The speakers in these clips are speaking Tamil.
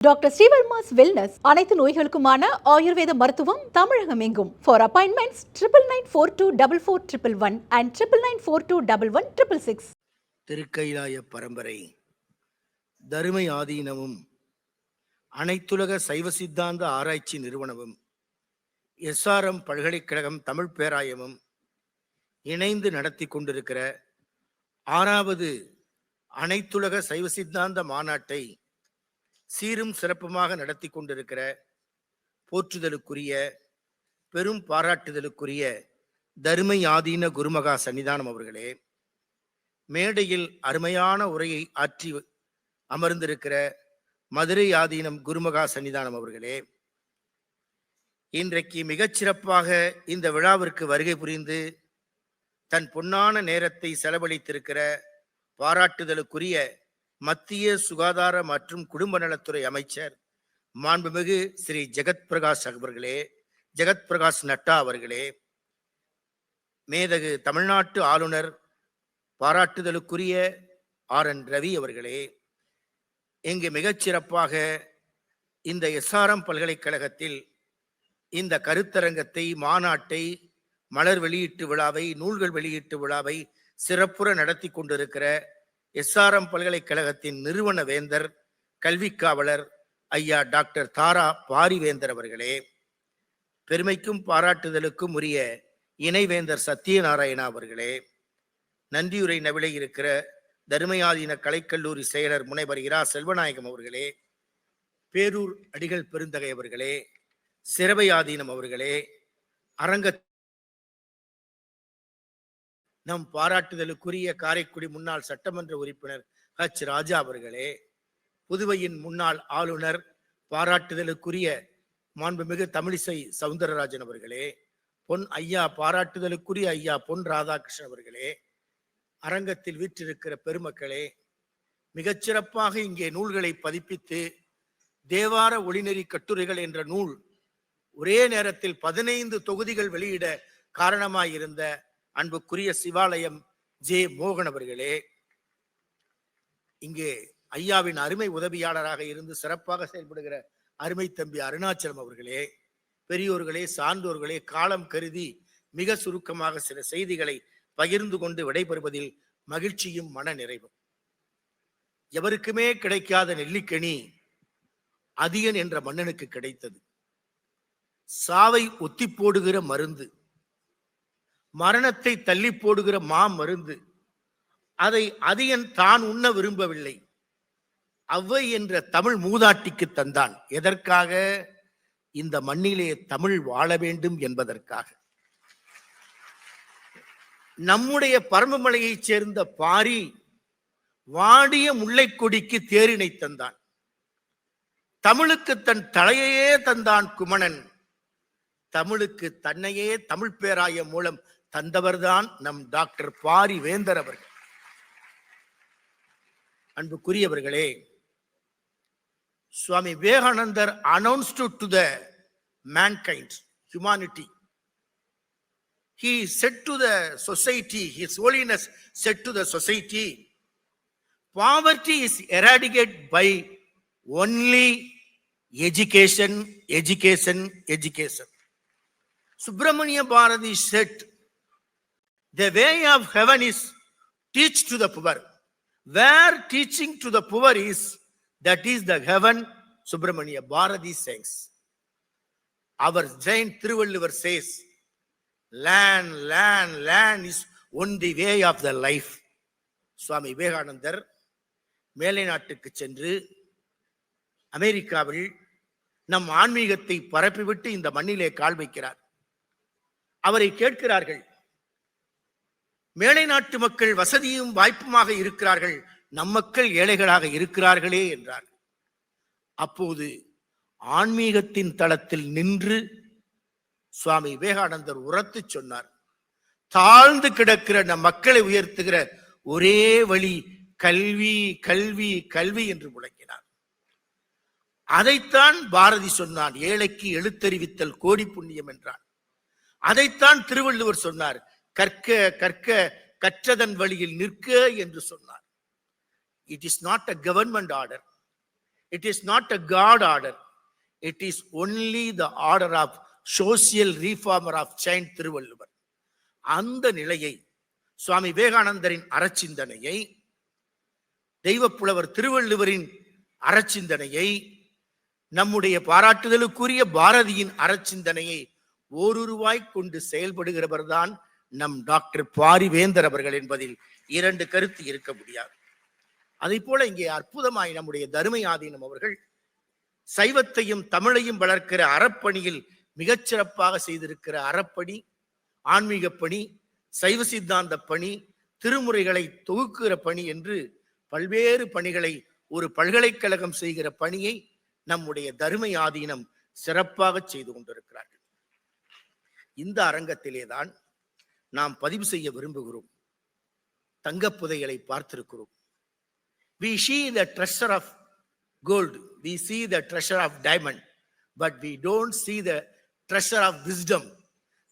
டாக்டர் ஸ்ரீவர்மாஸ் வெல்னஸ் அனைத்து நோய்களுக்குமான ஆயுர்வேத மருத்துவம் தமிழகம் எங்கும் for appointments triple nine four two double four triple one and triple nine four two double one triple six திருக்கைலாய பரம்பரை தருமை ஆதீனமும் அனைத்துலக சைவ சித்தாந்த ஆராய்ச்சி நிறுவனமும் எஸ்ஆர்எம் பல்கலைக்கழகம் தமிழ் பேராயமும் இணைந்து நடத்தி கொண்டிருக்கிற ஆறாவது அனைத்துலக சைவ சித்தாந்த மாநாட்டை சீரும் சிறப்புமாக நடத்தி கொண்டிருக்கிற போற்றுதலுக்குரிய பெரும் பாராட்டுதலுக்குரிய தருமை ஆதீன குருமகா சன்னிதானம் அவர்களே மேடையில் அருமையான உரையை ஆற்றி அமர்ந்திருக்கிற மதுரை ஆதீனம் குருமகா சன்னிதானம் அவர்களே இன்றைக்கு மிகச்சிறப்பாக இந்த விழாவிற்கு வருகை புரிந்து தன் பொன்னான நேரத்தை செலவழித்திருக்கிற பாராட்டுதலுக்குரிய மத்திய சுகாதார மற்றும் குடும்ப நலத்துறை அமைச்சர் மாண்புமிகு ஸ்ரீ ஜெகத் பிரகாஷ் அவர்களே ஜெகத் பிரகாஷ் நட்டா அவர்களே மேதகு தமிழ்நாட்டு ஆளுநர் பாராட்டுதலுக்குரிய ஆர் என் ரவி அவர்களே இங்கு மிகச்சிறப்பாக இந்த எஸ்ஆர்எம் பல்கலைக்கழகத்தில் இந்த கருத்தரங்கத்தை மாநாட்டை மலர் வெளியீட்டு விழாவை நூல்கள் வெளியீட்டு விழாவை சிறப்புற நடத்தி கொண்டிருக்கிற எஸ்ஆர்எம் பல்கலைக்கழகத்தின் நிறுவன வேந்தர் கல்விக்காவலர் ஐயா டாக்டர் தாரா பாரிவேந்தர் அவர்களே பெருமைக்கும் பாராட்டுதலுக்கும் உரிய இணைவேந்தர் சத்யநாராயணா அவர்களே நன்றியுரை நவிலை இருக்கிற தருமையாதீன கலைக்கல்லூரி செயலர் முனைவர் இரா செல்வநாயகம் அவர்களே பேரூர் அடிகள் பெருந்தகை அவர்களே சிறவையாதீனம் அவர்களே அரங்க நம் பாராட்டுதலுக்குரிய காரைக்குடி முன்னாள் சட்டமன்ற உறுப்பினர் ஹச். ராஜா அவர்களே புதுவையின் முன்னாள் ஆளுநர் பாராட்டுதலுக்குரிய மாண்புமிகு தமிழிசை சவுந்தரராஜன் அவர்களே பொன் ஐயா பாராட்டுதலுக்குரிய ஐயா பொன் ராதாகிருஷ்ணன் அவர்களே அரங்கத்தில் வீற்றிருக்கிற பெருமக்களே மிகச்சிறப்பாக இங்கே நூல்களை பதிப்பித்து தேவார ஒளிநெறி கட்டுரைகள் என்ற நூல் ஒரே நேரத்தில் பதினைந்து தொகுதிகள் வெளியிட காரணமாயிருந்த அன்புக்குரிய சிவாலயம் ஜே மோகன் அவர்களே இங்கே ஐயாவின் அருமை உதவியாளராக இருந்து சிறப்பாக செயல்படுகிற அருமை தம்பி அருணாச்சலம் அவர்களே பெரியோர்களே சான்றோர்களே காலம் கருதி மிக சுருக்கமாக சில செய்திகளை பகிர்ந்து கொண்டு விடைபெறுவதில் மகிழ்ச்சியும் மன நிறைவும் எவருக்குமே கிடைக்காத நெல்லிக்கனி அதியன் என்ற மன்னனுக்கு கிடைத்தது. சாவை ஒத்தி போடுகிற மருந்து மரணத்தை தள்ளி போடுகிற மா மருந்து அதை அதியன் தான் உண்ண விரும்பவில்லை. அவ்வை என்ற தமிழ் மூதாட்டிக்கு தந்தான். எதற்காக? இந்த மண்ணிலே தமிழ் வாழ வேண்டும் என்பதற்காக. நம்முடைய பரம்பமலையைச் சேர்ந்த பாரி வாடிய முல்லைக் கொடிக்கு தேரினை தந்தான். தமிழுக்கு தன் தலையையே தந்தான் குமணன். தமிழுக்கு தன்னையே தமிழ் பேராயம் மூலம் தந்தவர்தான் நம் டாக்டர் பாரி வேந்தர் அவர்கள் அன்புக்குரியவர்களே Swami Vivekanandar announced to the mankind humanity he said to the society his holiness said to the society poverty is eradicate by only education education education Subramania Bharathi said the way of heaven is teach to the poor where teaching to the poor is that is the heaven Subramania Bharathi sings our Jain Thiruvalluvar says land land land is one the way of the life Swami Vivekanandar மேலை நாட்டுக்கு சென்று அமெரிக்காவில் நம் ஆன்மீகத்தை பரப்பிவிட்டு இந்த மண்ணிலே கால் வைக்கிறார் அவரை கேட்கிறார்கள் மேலை நாட்டு மக்கள் வசதியும் வாய்ப்புமாக இருக்கிறார்கள். நம் மக்கள் ஏழைகளாக இருக்கிறார்களே என்றார். அப்போது ஆன்மீகத்தின் தளத்தில் நின்று சுவாமி விவேகானந்தர் உரத்து சொன்னார். தாழ்ந்து கிடக்கிற நம் மக்களை உயர்த்துகிற ஒரே வழி கல்வி கல்வி கல்வி என்று முழங்கினார். அதைத்தான் பாரதி சொன்னான். ஏழைக்கு எழுத்தறிவித்தல் கோடி புண்ணியம் என்றான். அதைத்தான் திருவள்ளுவர் சொன்னார். கற்க கற்க கற்றதன் வழியில் நிற்க என்று சொன்னார். It is not a government order it is not a God order it is only the order of social reformer of Saint Thiruvalluvar. அந்த நிலையை சுவாமி விவேகானந்தரின் அறச்சிந்தனையை தெய்வப்புலவர் திருவள்ளுவரின் அறச்சிந்தனையை நம்முடைய பாராட்டுதலுக்குரிய பாரதியின் அறச்சிந்தனையை ஓருருவாய் கொண்டு செயல்படுகிறவர்தான் நம் டாக்டர் பாரிவேந்தர் அவர்கள் என்பதில் இரண்டு கருத்து இருக்க முடியாது. அதை போல இங்கே அற்புதமாய் நம்முடைய தருமை ஆதீனம் அவர்கள் சைவத்தையும் தமிழையும் வளர்க்கிற அறப்பணியில் மிகச்சிறப்பாக செய்திருக்கிற அறப்பணி ஆன்மீக பணி சைவ சித்தாந்த பணி திருமுறைகளை தொகுக்கிற பணி என்று பல்வேறு பணிகளை ஒரு பல்கலைக்கழகம் செய்கிற பணியை நம்முடைய தருமை ஆதீனம் சிறப்பாக செய்து கொண்டிருக்கிறார்கள். இந்த அரங்கத்திலேதான் நாம் பதிவு செய்ய விரும்புகிறோம் தங்க புதைகளை பார்த்திருக்கிறோம் we see the treasure of gold we see the treasure of diamond but we don't see the treasure of wisdom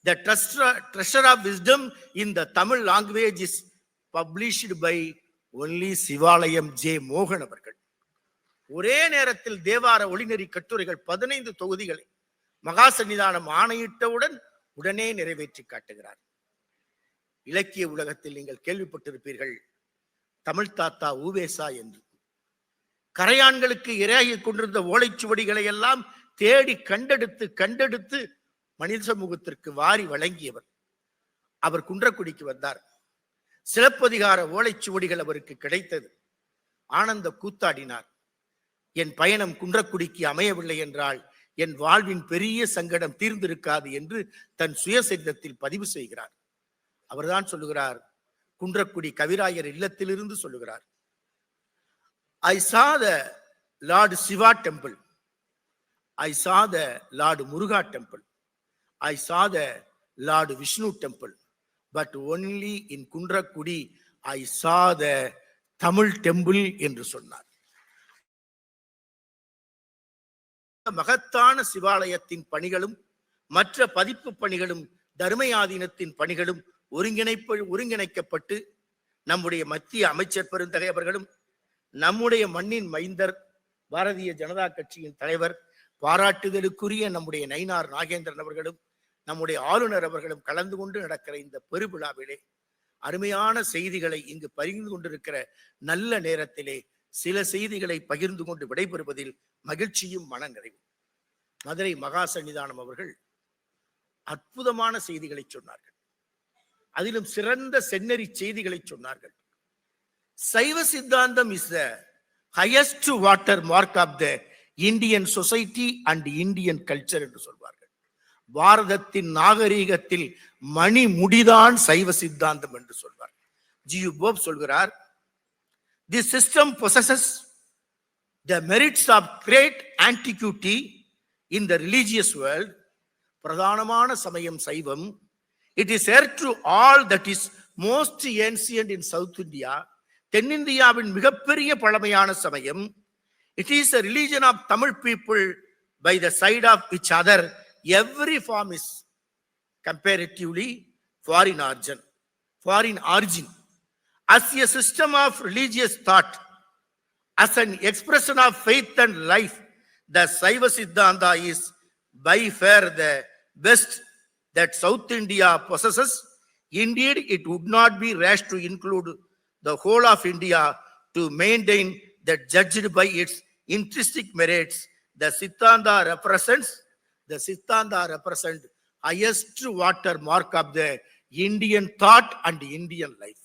the treasure treasure of wisdom in the Tamil language is published by only Sivalayam J மோகன் அவர்கள் ஒரே நேரத்தில் தேவார ஒளிநெறி கட்டுரைகள் பதினைந்து தொகுதிகளை மகா மகாசன்னிதானம் ஆணையிட்டவுடன் உடனே நிறைவேற்றி காட்டுகிறார் இலக்கிய உலகத்தில் நீங்கள் கேள்விப்பட்டிருப்பீர்கள். தமிழ் தாத்தா ஊவேசா என்று. கரையான்களுக்கு இரையாகி கொண்டிருந்த ஓலைச்சுவடிகளை எல்லாம் தேடி கண்டெடுத்து கண்டெடுத்து மனித சமூகத்திற்கு வாரி வழங்கியவர். அவர் குன்றக்குடிக்கு வந்தார். சிலப்பதிகார ஓலைச்சுவடிகள் அவருக்கு கிடைத்தது. ஆனந்த கூத்தாடினார். என் பயணம் குன்றக்குடிக்கு அமையவில்லை என்றால் என் வாழ்வின் பெரிய சங்கடம் தீர்ந்திருக்காது என்று தன் சுயசரிதத்தில் பதிவு செய்கிறார். அவர்தான் சொல்லுகிறார். குன்றக்குடி கவிராயர் இல்லத்திலிருந்து சொல்லுகிறார். I saw the lord Siva temple I saw the lord Muruga temple I saw the lord Vishnu temple but only in Kundrakudi I saw the Tamil temple என்று சொன்னார். மகத்தான சிவாலயத்தின் பணிகளும் மற்ற பதிப்பு பணிகளும் தர்மயாதீனத்தின் பணிகளும் ஒருங்கிணைப்பு ஒருங்கிணைக்கப்பட்டு நம்முடைய மத்திய அமைச்சர் பெருந்தகை அவர்களும் நம்முடைய மண்ணின் மைந்தர் பாரதிய ஜனதா கட்சியின் தலைவர் பாராட்டுதலுக்குரிய நம்முடைய நயினார் நாகேந்திரன் அவர்களும் நம்முடைய ஆளுநர் அவர்களும் கலந்து கொண்டு நடக்கிற இந்த பெருவிழாவிலே அருமையான செய்திகளை இங்கு பகிர்ந்து கொண்டிருக்கிற நல்ல நேரத்திலே சில செய்திகளை பகிர்ந்து கொண்டு விடைபெறுவதில் மகிழ்ச்சியும் மனநிறைவும் மதுரை மகா சன்னிதானம் அவர்கள் அற்புதமான செய்திகளை சொன்னார்கள். அதிலும் சிறந்த செந்நெறி செய்திகளை சொன்னார்கள். Saiva Siddhantam is the highest water mark of the Indian society and Indian culture என்று சொல்வார்கள். பாரதத்தின் நாகரீகத்தில் மணி முடிதான் சைவ சித்தாந்தம் என்று சொல்வார். ஜியு போப் சொல்கிறார் the system possesses the merits of great antiquity in the religious world பிரதானமான சமயம் Saivam it is heir to all that is most ancient in South India தென்னிந்தியாவின் மிகப்பெரிய பழமையான சமயம் it is a religion of Tamil people by the side of each other every form is comparatively foreign origin foreign origin as a system of religious thought as an expression of faith and life the Saiva Siddhanta is by far the best that South India possesses. Indeed, it would not be rash to include the whole of India to maintain that judged by its intrinsic merits, the Siddhanta represents, the Siddhanta represent highest water mark of the Indian thought and Indian life.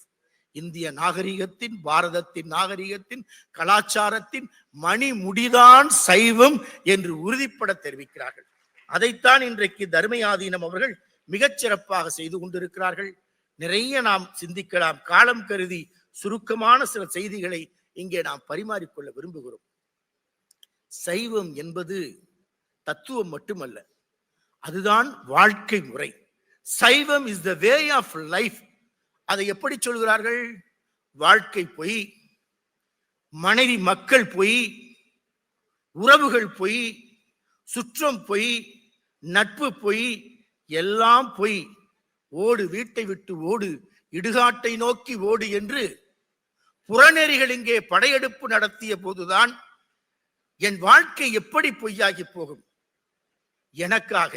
இந்திய நாகரிகத்தின் பாரதத்தின் நாகரிகத்தின் கலாச்சாரத்தின் மணி முடிதான் சைவம் என்று உறுதிப்பட தெரிவிக்கிறார்கள் அதைத்தான் இன்றைக்கு தர்மயாதீனம் அவர்கள் மிகச் சிறப்பாக செய்து கொண்டிருக்கிறார்கள். நிறைய நாம் சிந்திக்கலாம். காலம் கருதி சுருக்கமான சில செய்திகளை இங்கே நாம் பரிமாறிக்கொள்ள விரும்புகிறோம். சைவம் என்பது தத்துவம் மட்டுமல்ல. அதுதான் வாழ்க்கை முறை. Saivam is the way of life அதை எப்படி சொல்கிறார்கள்? வாழ்க்கை பொய் மனைவி மக்கள் பொய் உறவுகள் பொய் சுற்றம் பொய் நட்பு பொய் எல்லாம் பொய். ஓடு வீட்டை விட்டு ஓடு இடுகாட்டை நோக்கி ஓடு என்று புறநெறிகள் இங்கே படையெடுப்பு நடத்திய போதுதான் என் வாழ்க்கை எப்படி பொய்யாகி போகும்? எனக்காக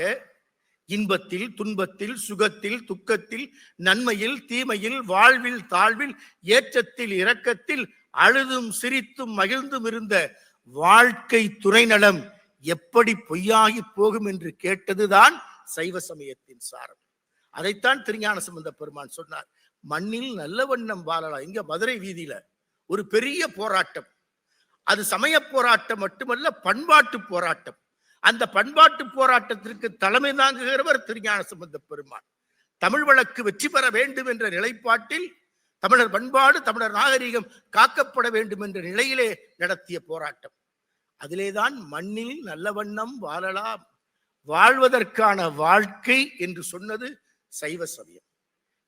இன்பத்தில் துன்பத்தில் சுகத்தில் துக்கத்தில் நன்மையில் தீமையில் வாழ்வில் தாழ்வில் ஏற்றத்தில் இரக்கத்தில் அழுதும் சிரித்தும் மகிழ்ந்தும் இருந்த வாழ்க்கை துறைநலம் எப்படி பொய்யாகி போகும் என்று கேட்டதுதான் சைவ சமயத்தின் சாரம். அதைத்தான் திருஞான சம்பந்த பெருமான் சொன்னார். மண்ணில் நல்ல வண்ணம் வாழலாம். இங்க மதுரை வீதியில ஒரு பெரிய போராட்டம். அது சமய போராட்டம் மட்டுமல்ல பண்பாட்டு போராட்டம். அந்த பண்பாட்டு போராட்டத்திற்கு தலைமை தாங்குகிறவர் திருஞான சம்பந்த பெருமான். தமிழ் வழக்கு வெற்றி பெற வேண்டும் என்ற நிலைப்பாட்டில் தமிழர் பண்பாடு தமிழர் நாகரிகம் காக்கப்பட வேண்டும் என்ற நிலையிலே நடத்திய போராட்டம். அதிலேதான் மண்ணில் நல்ல வண்ணம் வாழலாம் வாழ்வதற்கான வாழ்க்கை என்று சொன்னது சைவ சமயம்.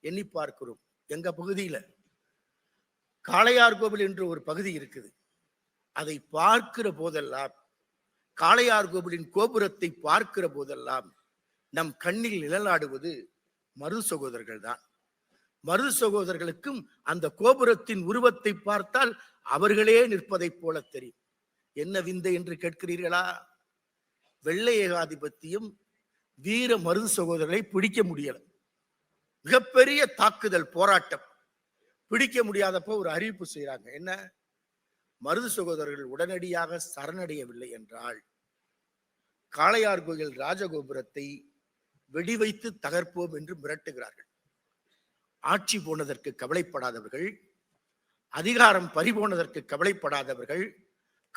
எண்ணி பார்க்கிறோம். எங்க பகுதியில காளையார் கோவில் என்று ஒரு பகுதி இருக்குது. அதை பார்க்கிற போதெல்லாம் காளையார் கோவிலின் கோபுரத்தை பார்க்கிற போதெல்லாம் நம் கண்ணில் நிழலாடுவது மருது சகோதரர்கள் தான். மருது சகோதரர்களுக்கும் அந்த கோபுரத்தின் உருவத்தை பார்த்தால் அவர்களே நிற்பதைப் போல தெரியும். என்ன விந்தை என்று கேட்கிறீர்களா? வெள்ளை ஏகாதிபத்தியம் வீர மருது சகோதரர்களை பிடிக்க முடியல. மிகப்பெரிய தாக்குதல் போராட்டம். பிடிக்க முடியாதப்போ ஒரு அறிவிப்பு செய்யறாங்க என்ன? மருது சகோதரர்கள் உடனடியாக சரணடையவில்லை என்றால் காளையார் கோயில் ராஜகோபுரத்தை வெடிவைத்து தகர்ப்போம் என்று மிரட்டுகிறார்கள். ஆட்சி போனதற்கு கவலைப்படாதவர்கள் அதிகாரம் பறிபோனதற்கு கவலைப்படாதவர்கள்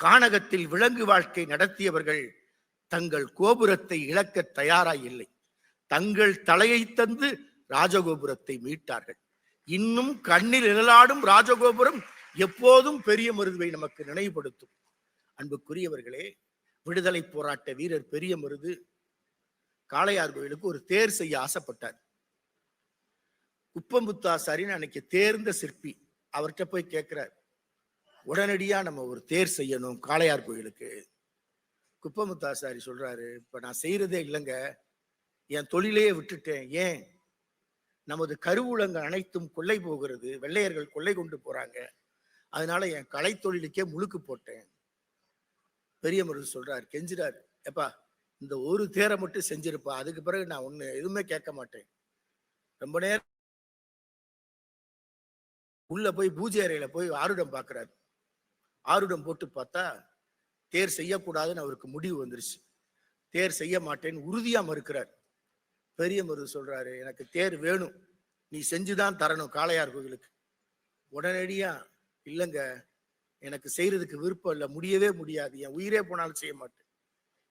கானகத்தில் விலங்கு வாழ்க்கை நடத்தியவர்கள் தங்கள் கோபுரத்தை இழக்க தயாராய் இல்லை தங்கள் தலையை தந்து ராஜகோபுரத்தை மீட்டார்கள். இன்னும் கண்ணில் நிழலாடும் ராஜகோபுரம் எப்போதும் பெரிய மருதுவை நமக்கு நினைவுபடுத்தும். அன்புக்குரியவர்களே விடுதலை போராட்ட வீரர் பெரிய மருது காளையார் கோயிலுக்கு ஒரு தேர் செய்ய ஆசைப்பட்டார். குப்பம்புத்தாசாரின்னு அன்னைக்கு தேர்ந்த சிற்பி அவர்கிட்ட போய் கேட்கிறார். உடனடியாக நம்ம ஒரு தேர் செய்யணும் காளையார் கோயிலுக்கு. குப்பமுத்தாசாரி சொல்றாரு இப்போ நான் செய்யறதே இல்லைங்க. என் தொழிலையே விட்டுட்டேன். ஏன்? நமது கருவூலங்கள் அனைத்தும் கொள்ளை போகிறது. வெள்ளையர்கள் கொள்ளை கொண்டு போறாங்க. அதனால என் கலை தொழிலுக்கே முழுக்கு போட்டேன். பெரிய மருது சொல்றாரு கெஞ்சிறாரு. எப்பா இந்த ஒரு தேரை மட்டும் செஞ்சிருப்பா. அதுக்கு பிறகு நான் ஒண்ணு எதுவுமே கேட்க மாட்டேன். ரொம்ப நேரம் உள்ள போய் பூஜை அறையில போய் ஆருடம் பார்க்கிறாரு ஆருடம் போட்டு பார்த்தா தேர் செய்யக்கூடாதுன்னு அவருக்கு முடிவு வந்துருச்சு. தேர் செய்ய மாட்டேன்னு உறுதியாக மறுக்கிறார். பெரிய மருது சொல்றாரு எனக்கு தேர் வேணும். நீ செஞ்சுதான் தரணும் காளையார் கோவிலுக்கு. உடனடியா இல்லைங்க எனக்கு செய்யறதுக்கு விருப்பம் இல்லை முடியவே முடியாது. என் உயிரே போனாலும் செய்ய மாட்டேன்.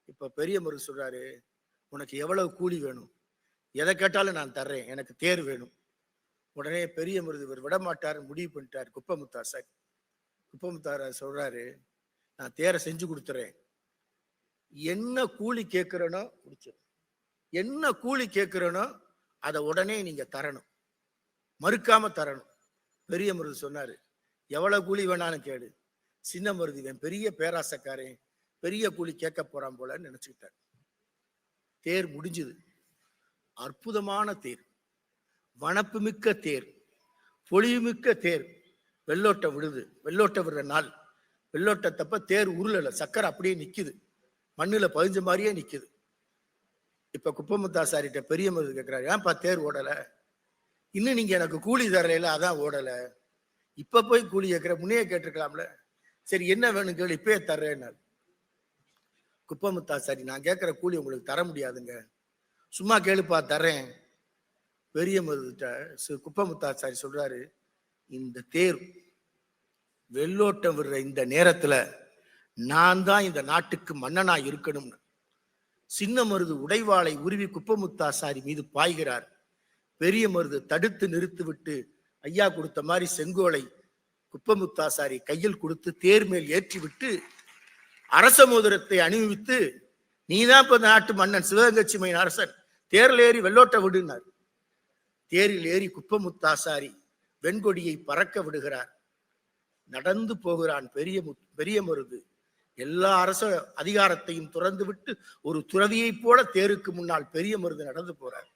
இப்ப பெரிய மருது சொல்றாரு உனக்கு எவ்வளவு கூலி வேணும்? எதை கேட்டாலும் நான் தர்றேன். எனக்கு தேர் வேணும். உடனே பெரிய மருது இவர் விடமாட்டார் முடிவு பண்ணிட்டார் குப்பமுத்தா சார். குப்பமுத்தார சொல்றாரு நான் தேரை செஞ்சு கொடுத்துறேன். என்ன கூலி கேட்கிறனோ முடிச்சு என்ன கூலி கேட்கிறனோ அதை உடனே நீங்க தரணும். மறுக்காம தரணும். பெரிய மருது சொன்னாரு எவ்வளவு கூலி வேணாலும் கேடு சின்ன மருது இவன் பெரிய பேராசக்காரன். பெரிய கூலி கேட்க போறான் போலன்னு நினைச்சுக்கிட்டார். தேர் முடிஞ்சுது. அற்புதமான தேர். வனப்பு மிக்க தேர். பொழிவுமிக்க தேர். வெள்ளோட்டம் விடுது வெள்ளோட்டம் விடுற நாள். வெள்ளோட்டத்தப்ப தேர் உருளலை சக்கரை அப்படியே நிற்கிது மண்ணில் பதிஞ்ச மாதிரியே நிற்கிது இப்போ குப்பமுத்தாசாரிட்ட பெரிய மருது கேட்குறாரு ஏன்ப்பா தேர் ஓடலை? இன்னும் நீங்கள் எனக்கு கூலி தரல அதான் ஓடலை. இப்போ போய் கூலி கேட்குற முன்னையே கேட்டிருக்கலாம்ல. சரி என்ன வேணும் கேள்வி இப்பயே தர்றேன்னாரு. குப்பமுத்தாசாரி நான் கேட்குற கூலி உங்களுக்கு தர முடியாதுங்க. சும்மா கேளுப்பா தர்றேன். பெரிய மருதுட்ட சு- குப்பமுத்தாச்சாரி சொல்றாரு இந்த தேர் வெள்ளோட்டம் விடுற இந்த நேரத்துல நான் தான் இந்த நாட்டுக்கு மன்னனா இருக்கணும்னு. சின்ன மருது உடைவாளை உருவி குப்பமுத்தாசாரி மீது பாய்கிறார். பெரிய மருது தடுத்து நிறுத்திவிட்டு ஐயா கொடுத்த மாதிரி செங்கோலை குப்பமுத்தாசாரி கையில் கொடுத்து தேர் மேல் ஏற்றிவிட்டு அரச மோதிரத்தை அணிவித்து நீதான் இப்ப நாட்டு மன்னன் சிவகங்கச்சிமையின் அரசன் தேரில் ஏறி வெள்ளோட்ட விடுனார் தேரில் ஏறி குப்பமுத்தாசாரி வெண்கொடியை பறக்க விடுகிறார். நடந்து போகிறான் பெரிய பெரிய மருது. எல்லா அரச அதிகாரத்தையும் துறந்து விட்டு ஒரு துறவியைப் போல தேருக்கு முன்னால் பெரிய மருது நடந்து போறார்.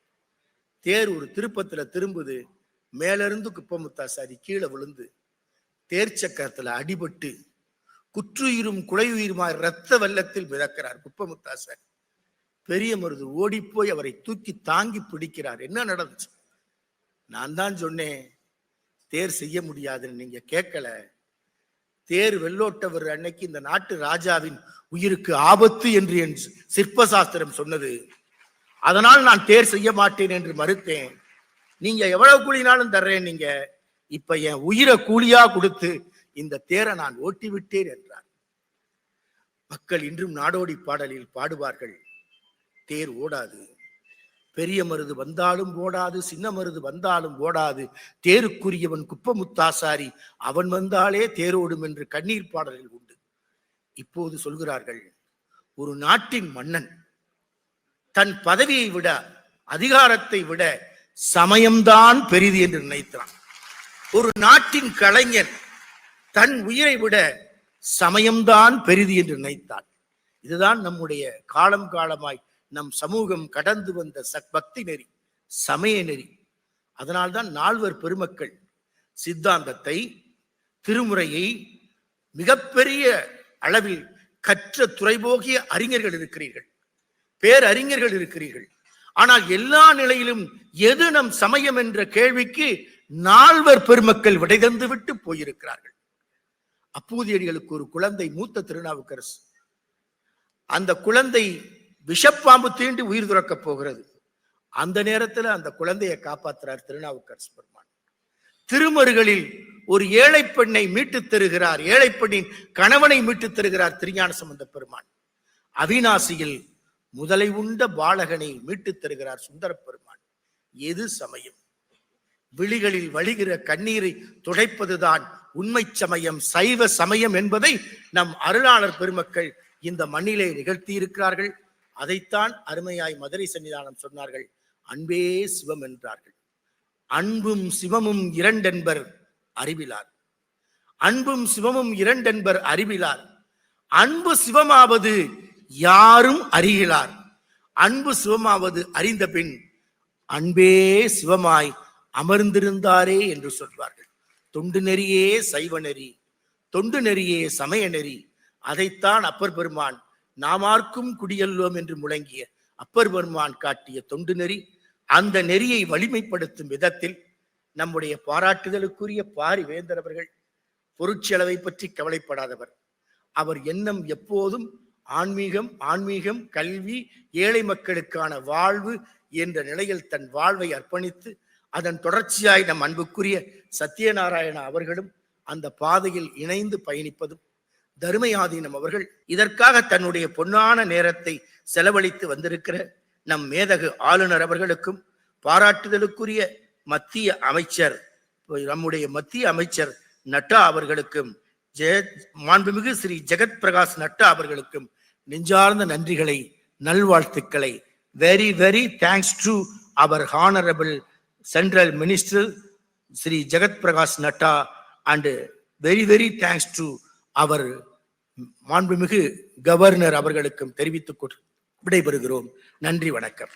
தேர் ஒரு திருப்பத்துல திரும்புது. மேலிருந்து குப்பமுத்தாசாரி கீழே விழுந்து தேர் சக்கரத்துல அடிபட்டு குற்றுயிரும் குலையுயிருமாய் இரத்த வெள்ளத்தில் மிதக்கிறார் குப்பமுத்தாசாரி. பெரிய மருது ஓடிப்போய் அவரை தூக்கி தாங்கி பிடிக்கிறார். என்ன நடந்துச்சு? நான் தான் சொன்னேன். தேர் செய்ய முடியாதுன்னு நீங்க கேட்கல. தேர் வெள்ளோட்டவர் அன்னைக்கு இந்த நாட்டு ராஜாவின் உயிருக்கு ஆபத்து என்று என் சிற்ப சாஸ்திரம் சொன்னது. அதனால் நான் தேர் செய்ய மாட்டேன் என்று மறுத்தேன். நீங்க எவ்வளவு கூலினாலும் தர்றேன் நீங்க. இப்ப என் உயிரை கூலியா கொடுத்து இந்த தேரை நான் ஓட்டி விட்டேன் என்றார். மக்கள் இன்றும் நாடோடி பாடலில் பாடுவார்கள். தேர் ஓடாது. பெரிய மருது வந்தாலும் ஓடாது சின்ன மருது வந்தாலும் ஓடாது. தேருக்குரியவன் குப்பமுத்தாசாரி அவன் வந்தாலே தேரோடும் என்று கண்ணீர் பாடல்கள் உண்டு. இப்போது சொல்கிறார்கள் ஒரு நாட்டின் மன்னன் தன் பதவியை விட அதிகாரத்தை விட சமயம்தான் பெரிது என்று நினைத்தான். ஒரு நாட்டின் கலைஞன் தன் உயிரை விட சமயம்தான் பெரிது என்று நினைத்தான். இதுதான் நம்முடைய காலம் காலமாய் நம் சமூகம் கடந்து வந்த சக் பக்தி நெறி சமய நெறி. அதனால்தான் நால்வர் பெருமக்கள் சித்தாந்தத்தை திருமுறையை மிகப்பெரிய அளவில் கற்ற துறைபோகிய அறிஞர்கள் இருக்கிறீர்கள். பேரறிஞர்கள் இருக்கிறீர்கள். ஆனால் எல்லா நிலையிலும் எது நம் சமயம் என்ற கேள்விக்கு நால்வர் பெருமக்கள் விடை தந்து விட்டு போயிருக்கிறார்கள். அப்பூதியடிகளுக்கு ஒரு குழந்தை மூத்த திருநாவுக்கரசு. அந்த குழந்தை விஷப்பாம்பு தீண்டி உயிர் துறக்கப் போகிறது. அந்த நேரத்துல அந்த குழந்தையை காப்பாத்துறார் திருநாவுக்கரசு பெருமான். திருமருகளில் ஒரு ஏழை பெண்ணை மீட்டுத் தருகிறார் ஏழை பெண்ணின் கணவனை மீட்டுத் தருகிறார் திருஞான சம்பந்த பெருமான். அவிநாசியில் முதலை உண்ட பாலகனை மீட்டுத் தருகிறார் சுந்தர பெருமான். எது சமயம்? விழிகளில் வழிகிற கண்ணீரை துடைப்பதுதான் உண்மை சமயம் சைவ சமயம் என்பதை நம் அருளாளர் பெருமக்கள் இந்த மண்ணிலே நிகழ்த்தி இருக்கிறார்கள் அதைத்தான் அருமையாய் மதுரை சன்னிதானம் சொன்னார்கள். அன்பே சிவம் என்றார்கள். அன்பும் சிவமும் இரண்டென்பர் அறிவிலார். அன்பும் சிவமும் இரண்டென்பர் அறிவிலார். அன்பு சிவமாவது யாரும் அறிகிறார் அன்பு சிவமாவது அறிந்த பின் அன்பே சிவமாய் அமர்ந்திருந்தாரே என்று சொல்வார்கள். தொண்டு நெறியே சைவ நெறி தொண்டு நெறியே சமய நெறி. அதைத்தான் அப்பர் பெருமான் நாமார்க்கும் குடியல்லோம் என்று முழங்கிய அப்பர் பெருமான் காட்டிய தொண்டு நெறி அந்த நெறியை வலிமைப்படுத்தும் விதத்தில் நம்முடைய பாராட்டுதலுக்குரிய பாரி வேந்தர் அவர்கள் பொருட்செலவை பற்றி கவலைப்படாதவர். அவர் எண்ணம் எப்போதும் ஆன்மீகம் ஆன்மீகம் கல்வி ஏழை மக்களுக்கான வாழ்வு என்ற நிலையில் தன் வாழ்வை அர்ப்பணித்து அதன் தொடர்ச்சியாய் நம் அன்புக்குரிய சத்யநாராயண அவர்களும் அந்த பாதையில் இணைந்து பயணிப்பதும் தருமயாதீனம் அவர்கள் இதற்காக தன்னுடைய பொன்னான நேரத்தை செலவழித்து வந்திருக்கிற நம் மேதகு ஆளுநர் அவர்களுக்கும் பாராட்டுதலுக்குரிய மத்திய அமைச்சர் நம்முடைய மத்திய அமைச்சர் நட்டா அவர்களுக்கும் ஜெய மாண்புமிகு ஸ்ரீ ஜெகத் பிரகாஷ் நட்டா அவர்களுக்கும் நெஞ்சார்ந்த நன்றிகளை நல்வாழ்த்துக்களை. Very very thanks to our honourable central minister Shri Jagat Prakash Nadda and very very thanks to our மாண்புமிகு கவர்னர் அவர்களுக்கும் தெரிவித்துக் விடைபெறுகிறோம். நன்றி வணக்கம்.